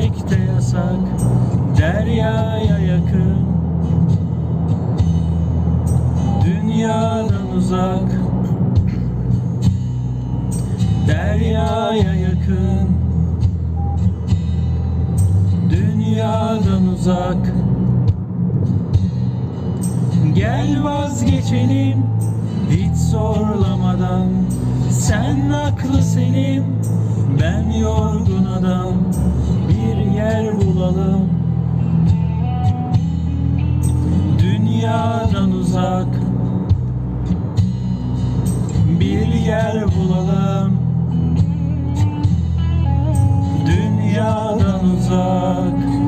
Yüzmek de yasak deryaya yakın. Dünyadan uzak Deryaya yakın. Dünyadan uzak. Gel vazgeçelim hiç zorlamadan. Sen aklı selim ben yorgun adam. yer bulalım. Dünyadan uzak.